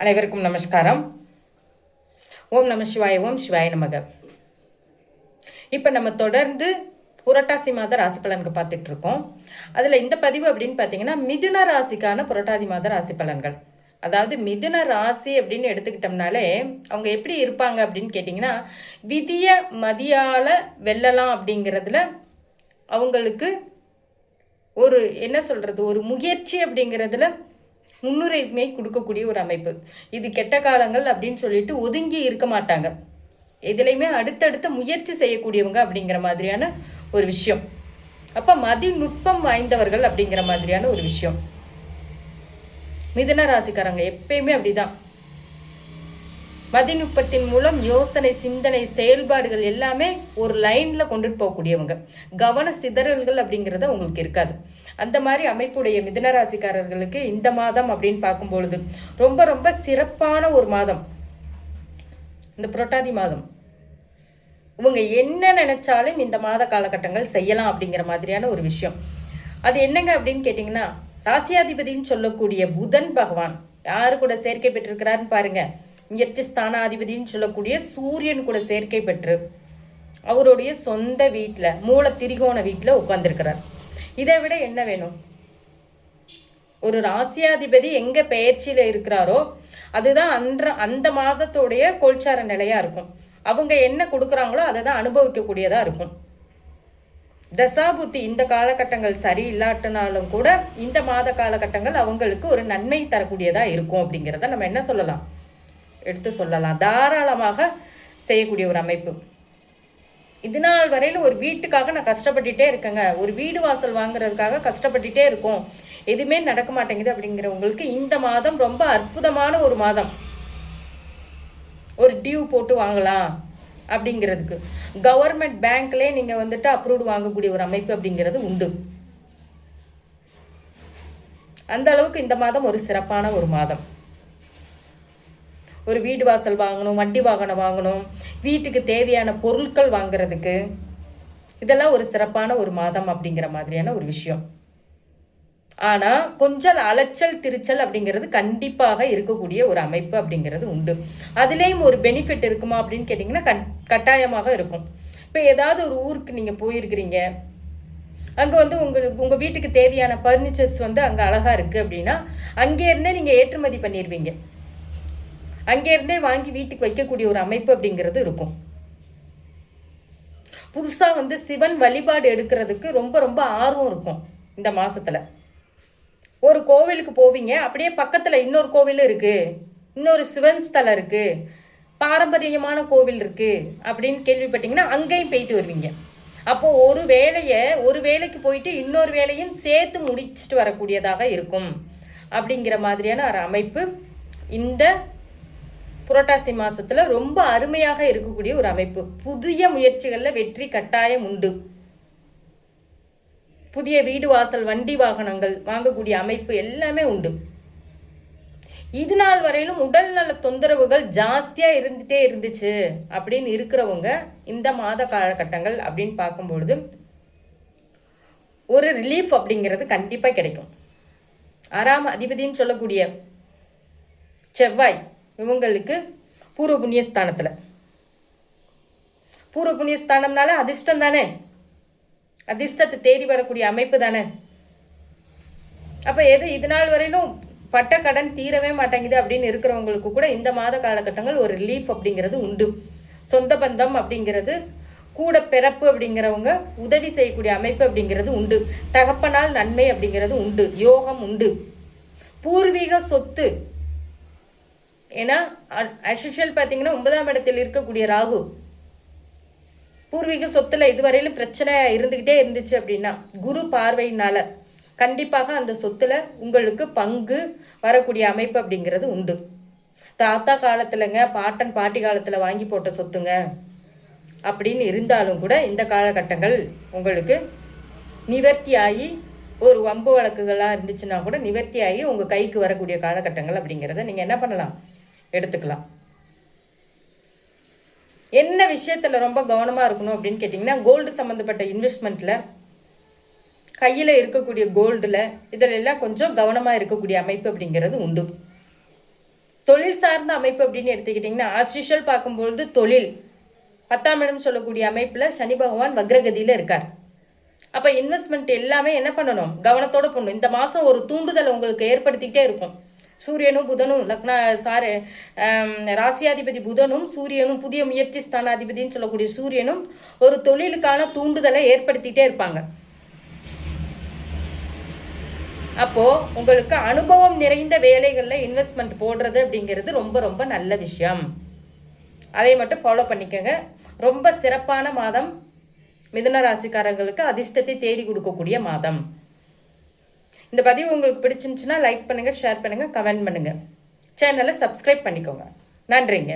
அனைவருக்கும் நமஸ்காரம். ஓம் நம சிவாய ஓம் சிவாய நமக. இப்போ நம்ம தொடர்ந்து புரட்டாசி மாத ராசி பலன்கள் பார்த்துட்டு இருக்கோம். அதில் இந்த பதிவு அப்படின்னு பார்த்தீங்கன்னா மிதுன ராசிக்கான புரட்டாதி மாத ராசி பலன்கள். அதாவது மிதுன ராசி அப்படின்னு எடுத்துக்கிட்டோம்னாலே அவங்க எப்படி இருப்பாங்க அப்படின்னு கேட்டிங்கன்னா விதிய மதியால வெல்லலாம் அப்படிங்கிறதுல அவங்களுக்கு ஒரு என்ன சொல்கிறது ஒரு முயற்சி அப்படிங்கிறதுல முன்னுரிமை கொடுக்கக்கூடிய ஒரு அமைப்பு. இது கெட்ட காலங்கள் அப்படின்னு சொல்லிட்டு ஒதுங்கி இருக்க மாட்டாங்க. எதுலையுமே அடுத்தடுத்த முயற்சி செய்யக்கூடியவங்க அப்படிங்கிற மாதிரியான ஒரு விஷயம். அப்போ மதிநுட்பம் வாய்ந்தவர்கள் அப்படிங்கிற மாதிரியான ஒரு விஷயம். மிதுன ராசிக்காரங்க எப்பயுமே அப்படிதான். மதிநுட்பத்தின் மூலம் யோசனை சிந்தனை செயல்பாடுகள் எல்லாமே ஒரு லைன்ல கொண்டுட்டு போகக்கூடியவங்க. கவன சிதறல்கள் அப்படிங்கிறது உங்களுக்கு இருக்காது. அந்த மாதிரி அமைப்புடைய மிதனராசிக்காரர்களுக்கு இந்த மாதம் அப்படின்னு பார்க்கும் பொழுது ரொம்ப ரொம்ப சிறப்பான ஒரு மாதம். இந்த புரட்டாதி மாதம். இவங்க என்ன நினைச்சாலும் இந்த மாத காலகட்டங்கள் செய்யலாம் அப்படிங்கிற மாதிரியான ஒரு விஷயம். அது என்னங்க அப்படின்னு கேட்டிங்கன்னா ராசியாதிபதினு சொல்லக்கூடிய புதன் பகவான் யாரு கூட சேர்க்கை பெற்றிருக்கிறாருன்னு பாருங்க. முயற்சி ஸ்தானாதிபதின்னு சொல்லக்கூடிய சூரியன் கூட சேர்க்கை பெற்று அவருடைய சொந்த வீட்டில் மூல திரிகோண வீட்டில் உட்காந்துருக்கிறார் இதை விட என்ன வேணும்? ஒரு ராசியாதிபதி எங்க பெயர்ச்சியில இருக்கிறாரோ அதுதான் அன்ற அந்த மாதத்துடைய கோல்சார நிலையா இருக்கும். அவங்க என்ன கொடுக்குறாங்களோ அதை தான் அனுபவிக்கக்கூடியதா இருக்கும். தசாபுத்தி இந்த காலகட்டங்கள் சரி இல்லாட்டினாலும் கூட இந்த மாத காலகட்டங்கள் அவங்களுக்கு ஒரு நன்மை தரக்கூடியதா இருக்கும் அப்படிங்கிறத நம்ம என்ன சொல்லலாம்? எடுத்து சொல்லலாம். தாராளமாக செய்யக்கூடிய ஒரு அமைப்பு. இது நாள் வரையில் ஒரு வீட்டுக்காக நான் கஷ்டப்பட்டுட்டே இருக்கேங்க. ஒரு வீடு வாசல் வாங்குறதுக்காக கஷ்டப்பட்டுட்டே இருக்கோம். எதுவுமே நடக்க மாட்டேங்குது அப்படிங்கிறவங்களுக்கு இந்த மாதம் ரொம்ப அற்புதமான ஒரு மாதம். ஒரு டியூ போட்டு வாங்கலாம் அப்படிங்கிறதுக்கு. கவர்மெண்ட் பேங்க்லேயே நீங்கள் வந்துட்டு அப்ரூவ்டு வாங்கக்கூடிய ஒரு அமைப்பு அப்படிங்கிறது உண்டு. அந்த அளவுக்கு இந்த மாதம் ஒரு சிறப்பான ஒரு மாதம். ஒரு வீடு வாசல் வாங்கணும் வண்டி வாகனம் வாங்கணும் வீட்டுக்கு தேவையான பொருட்கள் வாங்குறதுக்கு இதெல்லாம் ஒரு சிறப்பான ஒரு மாதம் அப்படிங்கிற மாதிரியான ஒரு விஷயம். ஆனால் கொஞ்சம் அலைச்சல் திருச்சல் அப்படிங்கிறது கண்டிப்பாக இருக்கக்கூடிய ஒரு அமைப்பு அப்படிங்கிறது உண்டு. அதுலேயும் ஒரு பெனிஃபிட் இருக்குமா அப்படின்னு கேட்டிங்கன்னா கட் கட்டாயமாக இருக்கும். இப்போ ஏதாவது ஒரு ஊருக்கு நீங்கள் போயிருக்கிறீங்க. அங்கே வந்து உங்கள் உங்கள் வீட்டுக்கு தேவையான பர்னிச்சர்ஸ் வந்து அங்கே அழகாக இருக்குது அப்படின்னா அங்கேருந்தே நீங்கள் ஏற்றுமதி பண்ணிடுவீங்க அங்கேருந்தே வாங்கி வீட்டுக்கு வைக்கக்கூடிய ஒரு அமைப்பு அப்படிங்கிறது இருக்கும். புதுசாக வந்து சிவன் வழிபாடு எடுக்கிறதுக்கு ரொம்ப ரொம்ப ஆர்வம் இருக்கும் இந்த மாதத்தில் ஒரு கோவிலுக்கு போவீங்க அப்படியே பக்கத்தில் இன்னொரு கோவில் இருக்குது இன்னொரு சிவன் ஸ்தலம் இருக்குது பாரம்பரியமான கோவில் இருக்குது அப்படின்னு கேள்விப்பட்டிங்கன்னா அங்கேயும் போயிட்டு வருவீங்க. அப்போது ஒரு வேலையை ஒரு வேலைக்கு போயிட்டு இன்னொரு வேலையும் சேர்த்து முடிச்சுட்டு வரக்கூடியதாக இருக்கும். அப்படிங்கிற மாதிரியான ஒரு அமைப்பு இந்த புரட்டாசி மாசத்துல ரொம்ப அருமையாக இருக்கக்கூடிய ஒரு அமைப்பு. புதிய முயற்சிகளில் வெற்றி கட்டாயம் உண்டு. புதிய வீடு வாசல் வண்டி வாகனங்கள் வாங்கக்கூடிய அமைப்பு எல்லாமே உண்டு. இது நாள் வரையிலும் உடல்நல தொந்தரவுகள் ஜாஸ்தியாக இருந்துகிட்டே இருந்துச்சு அப்படின்னு இருக்கிறவங்க இந்த மாத காலகட்டங்கள் அப்படின்னு பார்க்கும்பொழுது ஒரு ரிலீஃப் அப்படிங்கிறது கண்டிப்பாக கிடைக்கும். ஆறாம் அதிபதின்னு சொல்லக்கூடிய செவ்வாய் இவங்களுக்கு பூர்வ புண்ணியஸ்தானத்தில். பூர்வ புண்ணியஸ்தானம்னால அதிர்ஷ்டம் தானே? அதிர்ஷ்டத்தை தேடி வரக்கூடிய அமைப்பு தானே? அப்போ எது இது நாள் வரையிலும் பட்ட கடன் தீரவே மாட்டேங்குது அப்படின்னு இருக்கிறவங்களுக்கு கூட இந்த மாத காலகட்டங்கள் ஒரு ரிலீஃப் அப்படிங்கிறது உண்டு. சொந்த பந்தம் அப்படிங்கிறது கூட பிறப்பு அப்படிங்கிறவங்க உதவி செய்யக்கூடிய அமைப்பு அப்படிங்கிறது உண்டு. தகப்பனால் நன்மை அப்படிங்கிறது உண்டு. யோகம் உண்டு. பூர்வீக சொத்து ஏன்னா அஷுஷல் பார்த்தீங்கன்னா ஒன்பதாம் இடத்தில் இருக்கக்கூடிய ராகு. பூர்வீக சொத்தில் இதுவரையிலும் பிரச்சனை இருந்துக்கிட்டே இருந்துச்சு அப்படின்னா குரு பார்வையினால கண்டிப்பாக அந்த சொத்துல உங்களுக்கு பங்கு வரக்கூடிய அமைப்பு அப்படிங்கிறது உண்டு. தாத்தா காலத்துலங்க பாட்டன் பாட்டி காலத்தில் வாங்கி போட்ட சொத்துங்க அப்படின்னு இருந்தாலும் கூட இந்த காலகட்டங்கள் உங்களுக்கு நிவர்த்தி ஆகி ஒரு வம்பு வழக்குகளாக இருந்துச்சுன்னா கூட நிவர்த்தி ஆகி உங்கள் கைக்கு வரக்கூடிய காலகட்டங்கள் அப்படிங்கிறத நீங்கள் என்ன பண்ணலாம்? எடுத்துக்கலாம். என்ன விஷயத்தில் ரொம்ப கவனமாக இருக்கணும் அப்படின்னு கேட்டிங்கன்னா கோல்டு சம்மந்தப்பட்ட இன்வெஸ்ட்மெண்ட்டில் கையில் இருக்கக்கூடிய கோல்டில் இதிலெல்லாம் கொஞ்சம் கவனமாக இருக்கக்கூடிய அமைப்பு அப்படிங்கிறது உண்டு. தொழில் சார்ந்த அமைப்பு அப்படின்னு எடுத்துக்கிட்டிங்கன்னா ஆஸ் பார்க்கும்பொழுது தொழில். பத்தாம் இடம் சொல்லக்கூடிய அமைப்பில் சனி பகவான் வக்ரகதியில் இருக்கார். அப்போ இன்வெஸ்ட்மெண்ட் எல்லாமே என்ன பண்ணணும்? கவனத்தோட பண்ணணும் இந்த மாதம் ஒரு தூண்டுதல் உங்களுக்கு ஏற்படுத்திக்கிட்டே இருக்கும். சூரியனும் புதனும் லக்னா சாரு ராசியாதிபதி புதனும் சூரியனும் புதிய முயற்சி ஸ்தானாதிபதின்னு சொல்லக்கூடிய சூரியனும் ஒரு தொழிலுக்கான தூண்டுதலை ஏற்படுத்திட்டே இருப்பாங்க. அப்போது உங்களுக்கு அனுபவம் நிறைந்த வேலைகளில் இன்வெஸ்ட்மெண்ட் போடுறது அப்படிங்கிறது ரொம்ப ரொம்ப நல்ல விஷயம். அதை மட்டும் ஃபாலோ பண்ணிக்கோங்க. ரொம்ப சிறப்பான மாதம் மிதுன ராசிக்காரங்களுக்கு அதிர்ஷ்டத்தை தேடி கொடுக்கக்கூடிய மாதம். இந்த பதிவு உங்களுக்கு பிடிச்சிருந்துச்சுன்னா லைக் பண்ணுங்கள் ஷேர் பண்ணுங்கள் கமெண்ட் பண்ணுங்கள் சேனலை சப்ஸ்கிரைப் பண்ணிக்கோங்க. நன்றிங்க.